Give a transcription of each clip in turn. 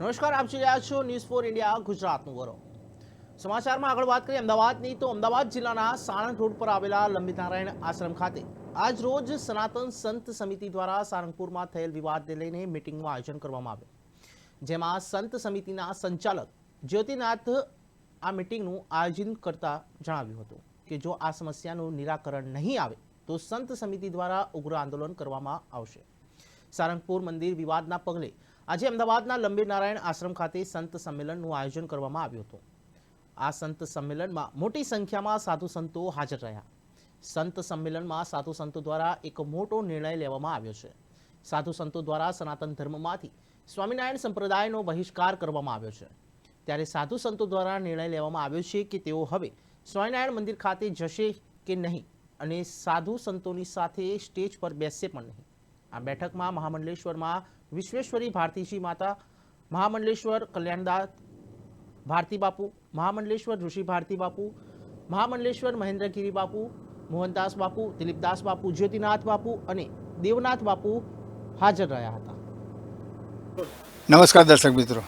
નમસ્કાર, આપ જોઈ રહ્યા છો ન્યૂઝ ફોર ઇન્ડિયા ગુજરાતનું ગૌરવ. સમાચારમાં આગળ વાત કરીએ, અમદાવાદની. તો અમદાવાદ જિલ્લાના સાણંદ રોડ પર આવેલા લંબિનારાયણ આશ્રમ ખાતે આજ રોજ સનાતન સંત સમિતિ દ્વારા સારંગપુરમાં થયેલ વિવાદને લઈને મિટિંગનું આયોજન કરવામાં આવ્યું. જેમાં સંત સમિતિના સંચાલક જ્યોતિનાથ આ મિટિંગનું આયોજન કરતા જણાવ્યું હતું કે જો આ સમસ્યાનું નિરાકરણ નહીં આવે, તો સંત સમિતિ દ્વારા ઉગ્ર આંદોલન કરવામાં આવશે. સારંગપુર મંદિર વિવાદના પગલે આજે અમદાવાદના લંબી નારાયણ આશ્રમ ખાતે સંત સંમેલનનું આયોજન કરવામાં આવ્યું હતું. આ સંત સંમેલનમાં મોટી સંખ્યામાં સાધુ સંતો હાજર રહ્યા. સંત સંમેલનમાં સાધુ સંતો દ્વારા એક મોટો નિર્ણય લેવામાં આવ્યો છે. સાધુ સંતો દ્વારા સનાતન ધર્મમાંથી સ્વામિનારાયણ સંપ્રદાયનો બહિષ્કાર કરવામાં આવ્યો છે. ત્યારે સાધુ સંતો દ્વારા નિર્ણય લેવામાં આવ્યો છે કે તેઓ હવે સ્વામિનારાયણ મંદિર ખાતે જશે કે નહીં અને સાધુ સંતોની સાથે સ્ટેજ પર બેસશે પણ નહીં. આ બેઠકમાં મહામંડલેશ્વરમાં વિશ્વેશ્વરી ભારતીજી માતા, મહામંડલેશ્વર કલ્યાણદાસ ભારતી બાપુ, મહામંડલેશ્વર ઋષિ ભારતી બાપુ, મહામંડલેશ્વર મહેન્દ્રગીરી બાપુ, મોહનદાસ બાપુ, દિલીપદાસ બાપુ, જ્યોતિનાથ બાપુ અને દેવનાથ બાપુ હાજર રહ્યા હતા. નમસ્કાર દર્શક મિત્રો.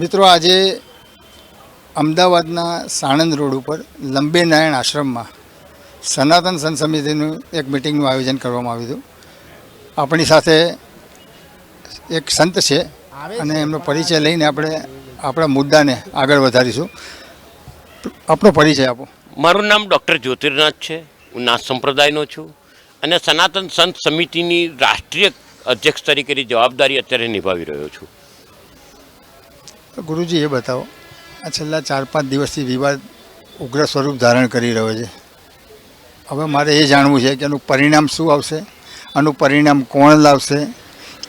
મિત્રો, આજે અમદાવાદના સાણંદ રોડ ઉપર લંબે નારાયણ આશ્રમમાં સનાતન સંત સમિતિનું એક મિટિંગનું આયોજન કરવામાં આવ્યું હતું. આપણી સાથે એક સંત છે અને એમનો પરિચય લઈને આપણે આપણા મુદ્દાને આગળ વધારીશું. આપણો પરિચય આપો. મારું નામ ડૉક્ટર જ્યોતિર્નાથ છે. હું નાથ સંપ્રદાયનો છું અને સનાતન સંત સમિતિની રાષ્ટ્રીય અધ્યક્ષ તરીકેની જવાબદારી અત્યારે નિભાવી રહ્યો છું. તો ગુરુજી એ બતાવો. આ છેલ્લા ચાર પાંચ દિવસથી વિવાદ ઉગ્ર સ્વરૂપ ધારણ કરી રહ્યો છે. હવે મારે એ જાણવું છે કે એનું પરિણામ શું આવશે? આનું પરિણામ કોણ લાવશે,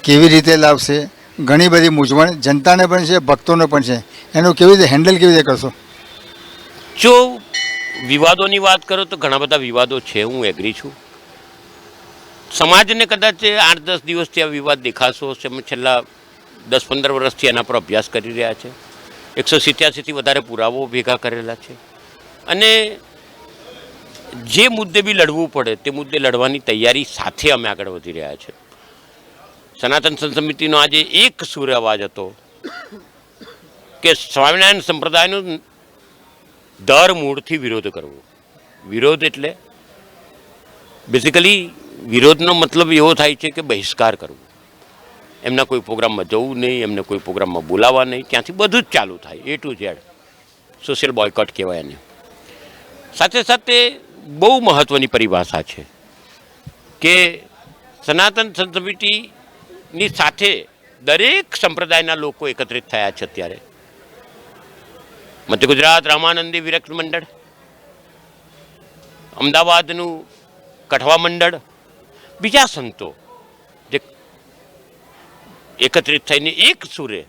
કેવી રીતે લાવશે, ઘણી બધી મૂંઝવણ જનતાને પણ છે, ભક્તોને પણ છે. એનું કેવી રીતે હેન્ડલ કેવી રીતે કરશો? જો વિવાદોની વાત કરો તો ઘણા બધા વિવાદો છે, હું એગ્રી છું. સમાજને કદાચ આઠ દસ દિવસથી આ વિવાદ દેખાશો છે અમે છેલ્લા દસ પંદર વર્ષથી એના પર અભ્યાસ કરી રહ્યા છે. એકસો સિત્યાસીથી વધારે પુરાવો ભેગા કરેલા છે. અને જે મુદ્દે બી લડવું પડે, તે મુદ્દે લડવાની તૈયારી સાથે અમે આગળ વધી રહ્યા છે. સનાતન સમિતિનો આજે એક સૂર અવાજ હતો કે સ્વામિનારાયણ સંપ્રદાયનો દર મૂળથી વિરોધ કરવો. વિરોધ એટલે બેઝિકલી વિરોધનો મતલબ એવો થાય છે કે બહિષ્કાર કરવો. એમના કોઈ પ્રોગ્રામમાં જવું નહીં, એમને કોઈ પ્રોગ્રામમાં બોલાવવા નહીં, ત્યાંથી બધું જ ચાલુ થાય A to Z social boycott કહેવાય એને. સાથે સાથે બહુ મહત્ત્વની પરિભાષા છે કે સનાતન સંત સમિતિની સાથે દરેક સંપ્રદાયના લોકો એકત્રિત થયા છે અત્યારે. મધ્ય ગુજરાત, રામાનંદી, વિરક્ત મંડળ, અમદાવાદનું કઠવા મંડળ, બીજા સંતો જે એકત્રિત થઈને એક સુરે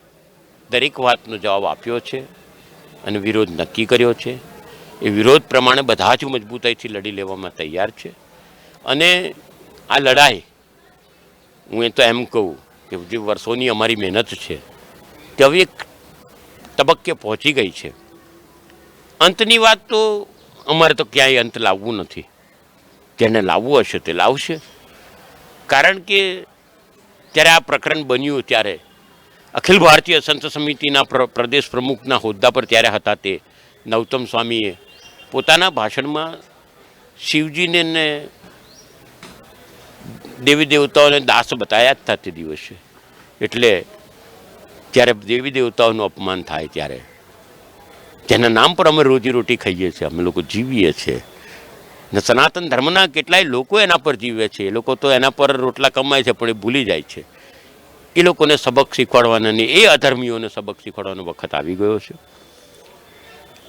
દરેક વાતનો જવાબ આપ્યો છે અને વિરોધ નક્કી કર્યો છે. એ વિરોધ પ્રમાણે બધા જ મજબૂતાઈથી લડી લેવામાં તૈયાર છે. અને આ લડાઈ, હું એ તો એમ કહું કે જે વર્ષોની અમારી મહેનત છે, તે હવે એક તબક્કે પહોંચી ગઈ છે. અંતની વાત તો અમારે તો ક્યાંય અંત લાવવું નથી. જેને લાવવું હશે તે લાવશે. કારણ કે જ્યારે આ પ્રકરણ બન્યું ત્યારે અખિલ ભારતીય સંત સમિતિના પ્ર- પ્રદેશ પ્રમુખના હોદ્દા પર ત્યારે હતા તે નવતમ સ્વામીએ પોતાના ભાષણમાં શિવજીને ને દેવી દેવતાઓને દાસ બતાયા જ તે દિવસે. એટલે જ્યારે દેવી દેવતાઓનું અપમાન થાય ત્યારે. જેના નામ પર અમે રોજીરોટી ખાઈએ છીએ, અમે લોકો જીવીએ છીએ. ને સનાતન ધર્મના કેટલાય લોકો એના પર જીવે છે. એ લોકો તો એના પર રોટલા કમાય છે, પણ એ ભૂલી જાય છે. એ લોકોને સબક શીખવાડવાના ને એ અધર્મીઓને સબક શીખવાડવાનો વખત આવી ગયો છે.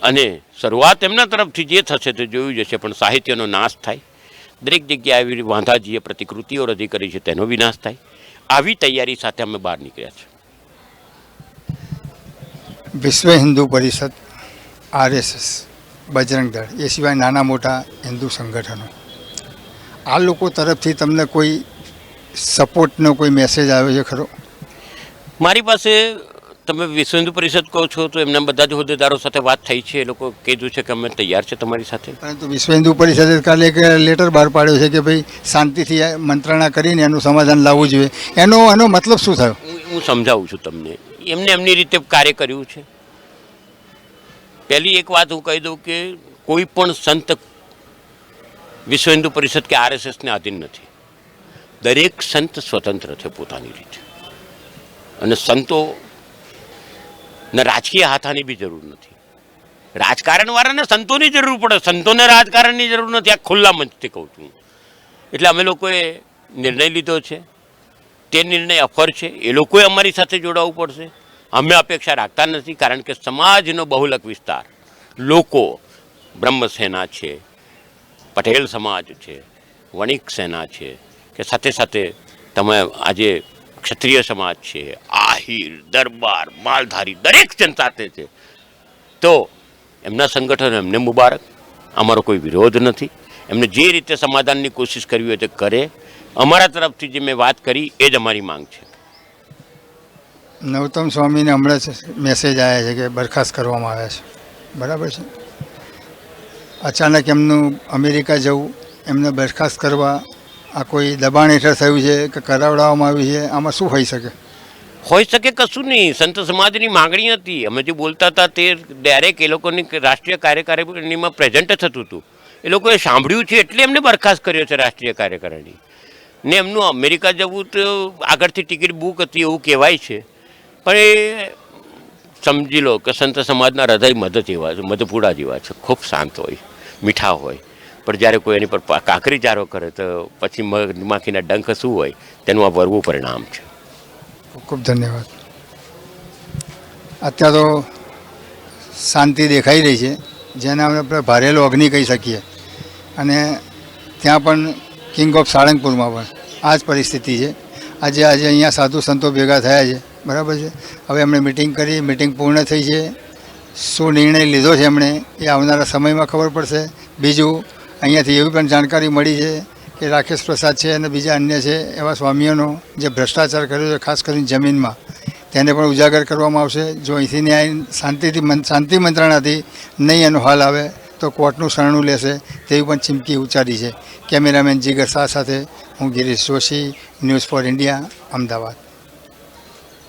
અને શરૂઆત એમના તરફથી જે થશે તે જોયું જશે પણ સાહિત્યનો નાશ થાય. દરેક જગ્યાએ આવી વાંધાજીએ પ્રતિકૃતિઓ રજી કરી છે તેનો વિનાશ થાય. આવી તૈયારી સાથે અમે બહાર નીકળ્યા છે. વિશ્વ હિન્દુ પરિષદ આરએસએસ બજરંગ દળ એ સિવાય નાના મોટા હિન્દુ સંગઠનો. આ લોકો તરફથી તમને કોઈ સપોર્ટનો કોઈ મેસેજ આવ્યો છે ખરો? મારી પાસે તમે વિશ્વ હિન્દુ પરિષદ કહો છો તો એમના બધા જ હોદ્દેદારો સાથે વાત થઈ છે એ લોકો કીધું છે કે અમે તૈયાર છે તમારી સાથે. પરંતુ વિશ્વ હિન્દુ પરિષદે કાલે એક લેટર બહાર પાડ્યો છે કે ભાઈ શાંતિથી મંત્રણા કરીને એનું સમાધાન લાવવું જોઈએ. એનો એનો મતલબ શું થયો? હું હું સમજાવું છું તમને. એમને એમની રીતે કાર્ય કર્યું છે. પહેલી એક વાત હું કહી દઉં કે કોઈ પણ સંત વિશ્વ હિન્દુ પરિષદ કે આરએસએસને આધીન નથી. દરેક સંત સ્વતંત્ર છે પોતાની રીતે. અને સંતો ને રાજકીય હાથાની બી જરૂર નથી. રાજકારણ વાળાને સંતોની જરૂર પડે. સંતોને રાજકારણની જરૂર નથી. આ ખુલ્લા મંચથી કહું છું. એટલે અમે લોકોએ નિર્ણય લીધો છે. તે નિર્ણય અફર છે. એ લોકોએ અમારી સાથે જોડાવવું પડશે. અમે અપેક્ષા રાખતા નથી, કારણ કે સમાજનો બહુલક વિસ્તાર લોકો, બ્રહ્મસેના છે, પટેલ સમાજ છે વણિક સેના છે, કે સાથે સાથે તમે આજે ક્ષત્રિય સમાજ છે આહિર, દરબાર, માલધારી દરેક જનતા તે છે. તો એમના સંગઠન એમને મુબારક. અમારો કોઈ વિરોધ નથી. એમને જે રીતે સમાધાનની કોશિશ કરવી હોય તે કરે. અમારા તરફથી જે મેં વાત કરી એ જ અમારી માંગ છે. નવતમ સ્વામીને હમણાં મેસેજ આવ્યા છે કે બરખાસ્ત કરવામાં આવ્યા છે. બરાબર છે? અચાનક એમનું અમેરિકા જવું, એમને બરખાસ્ત કરવા, આ કોઈ દબાણ હેઠળ થયું છે કે કરાવડાવવામાં આવ્યું છે? આમાં શું હોઈ શકે? હોઈ શકે કશું નહીં સંત સમાજની માંગણી હતી. અમે જે બોલતા હતા તે ડાયરેક્ટ એ લોકોની રાષ્ટ્રીય કાર્યકારિણીમાં પ્રેઝન્ટ થતું હતું. એ લોકોએ સાંભળ્યું છે એટલે એમને બરખાસ્ત કર્યો છે રાષ્ટ્રીય કાર્યકારિણી. ને એમનું અમેરિકા જવું તો આગળથી ટિકિટ બુક હતી એવું કહેવાય છે. પણ એ સમજી લો કે સંત સમાજના હૃદય મધ જેવા છે મધપુડા જેવા છે. ખૂબ શાંત હોય, મીઠા હોય. પણ જ્યારે કોઈ એની પર કાંકરી ચારો કરે તો પછી મધમાખીના ડંખ શું હોય? તેનું આ વરવું પરિણામ છે. ખૂબ ખૂબ ધન્યવાદ. અત્યારે તો શાંતિ દેખાઈ રહી છે. જેને આપણે ભારેલો અગ્નિ કહી શકીએ. અને ત્યાં પણ કિંગ ઓફ સાળંગપુરમાં પણ આ જ પરિસ્થિતિ છે. આજે આજે અહીંયા સાધુ સંતો ભેગા થયા છે. બરાબર છે? હવે એમણે મિટિંગ કરી. મિટિંગ પૂર્ણ થઈ છે. શું નિર્ણય લીધો છે એમણે એ આવનારા સમયમાં ખબર પડશે. બીજું, અહીંયાથી એવી પણ જાણકારી મળી છે કે રાકેશ પ્રસાદ છે અને બીજા અન્ય છે એવા સ્વામીઓનો જે ભ્રષ્ટાચાર કર્યો છે, ખાસ કરીને જમીનમાં, તેને પણ ઉજાગર કરવામાં આવશે. જો અહીંથી ન્યાય શાંતિથી શાંતિ મંત્રણાથી નહીં એનો હાલ આવે, તો કોર્ટનું શરણું લેશે તેવી પણ ચીમકી ઉચ્ચારી છે. કેમેરામેન જીગર શાહ સાથે હું Girish Joshi, news for India, Ahmedabad.